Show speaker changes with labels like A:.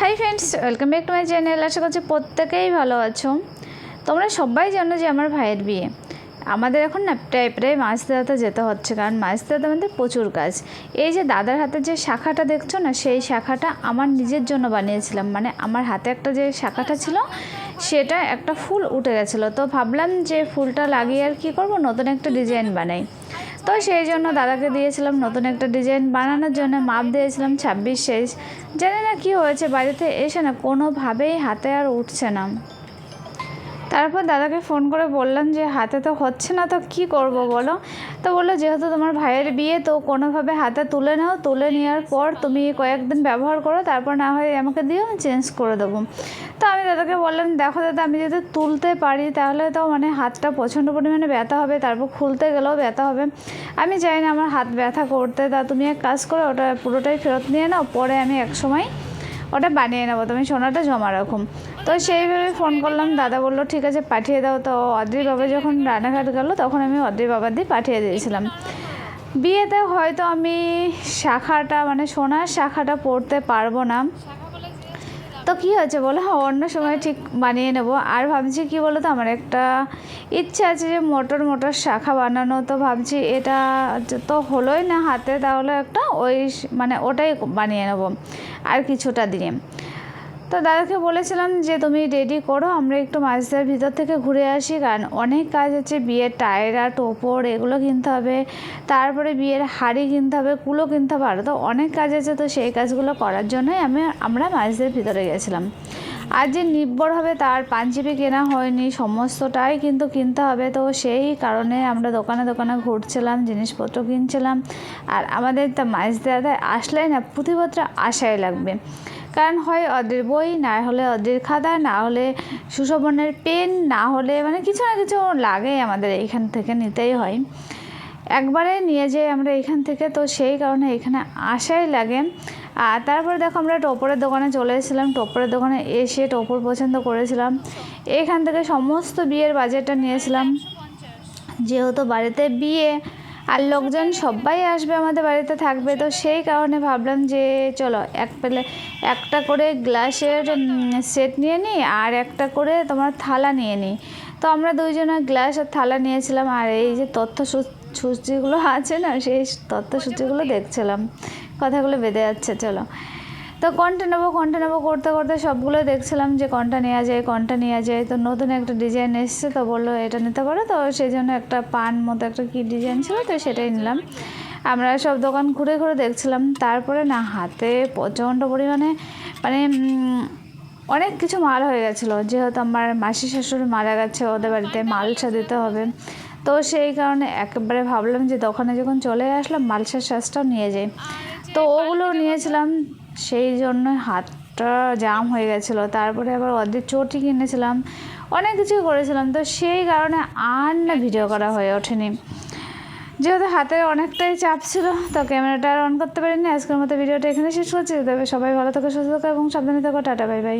A: Hi friends welcome back to my channel আশা করছি প্রত্যেকেই ভালো আছো। তোমরা সবাই জানো যে আমার ভাইয়ের বিয়ে। আমাদের এখন না প্রায় প্রায় মাছ দেওয়াতে যেতে হচ্ছে, কারণ মাছ দেওয়াতে আমাদের প্রচুর কাজ। এই যে দাদার হাতে যে শাখাটা দেখছ না, সেই শাখাটা আমার নিজের জন্য বানিয়েছিলাম। মানে আমার হাতে একটা যে শাখাটা ছিল, সেটা একটা ফুল উঠে গেছিল। তো ভাবলাম যে ফুলটা লাগিয়ে আর কী করব, নতুন একটা ডিজাইন বানাই। তো সেই জন্য দাদাকে দিয়েছিলাম নতুন একটা ডিজাইন বানানোর জন্য, মাপ দিয়েছিলাম ছাব্বিশ সাইজ। জানি না কী হয়েছে, বাড়িতে এসে না কোনোভাবেই হাতে আর উঠছে না। তারপর দাদাকে ফোন করে বললাম যে, হাতে তো হচ্ছে না, তো কি করব বলো? তো বলল, যেহেতু তোমার ভাইয়ের বিয়ে, তো কোনোভাবে হাতে তুলে নাও। তুলে নেওয়ার পর তুমি কয়েকদিন ব্যবহার করো, তারপর না হয় আমাকে দিও, আমি চেঞ্জ করে দেবো। তো আমি দাদাকে বললাম, দেখো দাদা, আমি যদি তুলতে পারি, তাহলে তো মানে হাতটা প্রচণ্ড পরিমাণে ব্যথা হবে, তারপর খুলতে গেলেও ব্যথা হবে। আমি চাই না, আমার হাত ব্যথা করতে। তা তুমি এক কাজ করো, ওটা পুরোটাই ফেরত নিয়ে নাও, পরে আমি এক সময় ওটা বানিয়ে নেব, তুমি সোনাটা জমা রাখুন তো সেইভাবে ফোন করলাম, দাদা বলল, ঠিক আছে, পাঠিয়ে দাও। তো অদ্রি বাবা যখন রানাঘাট গেলো, তখন আমি অদ্রি বাবা দিয়ে পাঠিয়ে দিয়েছিলাম। বিয়েতে হয়তো আমি শাখাটা মানে সোনার শাখাটা পড়তে পারব না। তো কি হয়েছে বলো? হ্যাঁ অন্য সময় ঠিক বানিয়ে নেব। আর ভাবছি কি বলো তো, আমার একটা ইচ্ছা আছে যে মোটর মোটর শাখা বানানো, তো ভাবছি এটা তো হলোই না হাতে, তাহলে একটা ওই মানে ওটাই বানিয়ে নেব। আর কিছুটা দিয়ে। তো দাদাকে বলেছিলাম যে, তুমি রেডি করো, আমরা একটু মাছদের ভিতর থেকে ঘুরে আসি। কারণ অনেক কাজ আছে, বিয়ের টায়রা, টোপর, এগুলো কিনতে হবে। তারপরে বিয়ের হাড়ি কিনতে হবে, কুলো কিনতে হবে আরও তো অনেক কাজ আছে। তো সেই কাজগুলো করার জন্যই আমি, আমরা মাছদের ভিতরে গেছিলাম। আর যে নিব্বর হবে, তার পাঞ্জাবি কেনা হয়নি, সমস্তটাই কিন্তু কিনতে হবে। তো সেই কারণে আমরা দোকানে দোকানে ঘুরছিলাম, জিনিসপত্র কিনছিলাম। আর আমাদের তা মাছ দেওয়াতে আসলে না, পুঁথিপত্র আশাই লাগবে। কারণ হয় ওদের বই, না হলে ওদের খাতা, না হলে সুশোভনের পেন, না হলে মানে কিছু না কিছু লাগে আমাদের এইখান থেকে নিতেই হয়। একবারে নিয়ে যাই আমরা এখান থেকে তো সেই কারণে এখানে আসাই লাগে। আর তারপরে দেখো আমরা টোপরের দোকানে চলে এসেছিলাম। টোপরের দোকানে এসে টোপর পছন্দ করেছিলাম। এখান থেকে সমস্ত বিয়ের বাজেটটা নিয়েছিলাম। যেহেতু বাড়িতে বিয়ে আর লোকজন সবাই আসবে, আমাদের বাড়িতে থাকবে। তো সেই কারণে ভাবলাম যে চলো, এক পেলে, একটা করে গ্লাসের সেট নিয়ে নিই আর একটা করে তোমার থালা নিয়ে নিই। তো আমরা দুইজনে গ্লাস আর থালা নিয়েছিলাম আর এই যে তথ্য সূচিগুলো আছে না, সেই তথ্য সূচিগুলো দেখছিলাম। কথাগুলো বেঁধে যাচ্ছে, চলো। তো কোনটা নেব কোনটা নেব করতে করতে সবগুলো দেখছিলাম যে কোনটা নেওয়া যায় কোনটা নেওয়া যায়। তো নতুন একটা ডিজাইন এসছে, তো বলল এটা নিতে পারো। তো সেই জন্য একটা পান মতো একটা কী ডিজাইন ছিল, তো সেটাই নিলাম। আমরা সব দোকান ঘুরে ঘুরে দেখছিলাম। তারপরে না, হাতে প্রচণ্ড পরিমাণে মানে অনেক কিছু মাল হয়ে গেছিল। যেহেতু আমার মাসি শাশুড়ি মারা গেছে, ওদের বাড়িতে মালসা দিতে হবে। তো সেই কারণে একেবারে ভাবলাম যে দোকানে যখন চলে আসলাম, মালসার শ্বাসটাও নিয়ে যাই। তো ওগুলো নিয়েছিলাম। সেই জন্য হাতটা জাম হয়ে গেছিল। তারপরে আবার অর্ধেক চটি কিনেছিলাম। অনেক কিছু করেছিলাম। তো সেই কারণে আর না ভিডিও করা হয়ে ওঠেনি। যেহেতু হাতে অনেকটাই চাপ ছিল, তো ক্যামেরাটা আর অন করতে পারিনি। আজকের মতো ভিডিওটা এখানে শেষ করছি। তবে সবাই ভালো থাকো, সুস্থ থাকো এবং সাবধানে থাকো। Tata, bye bye.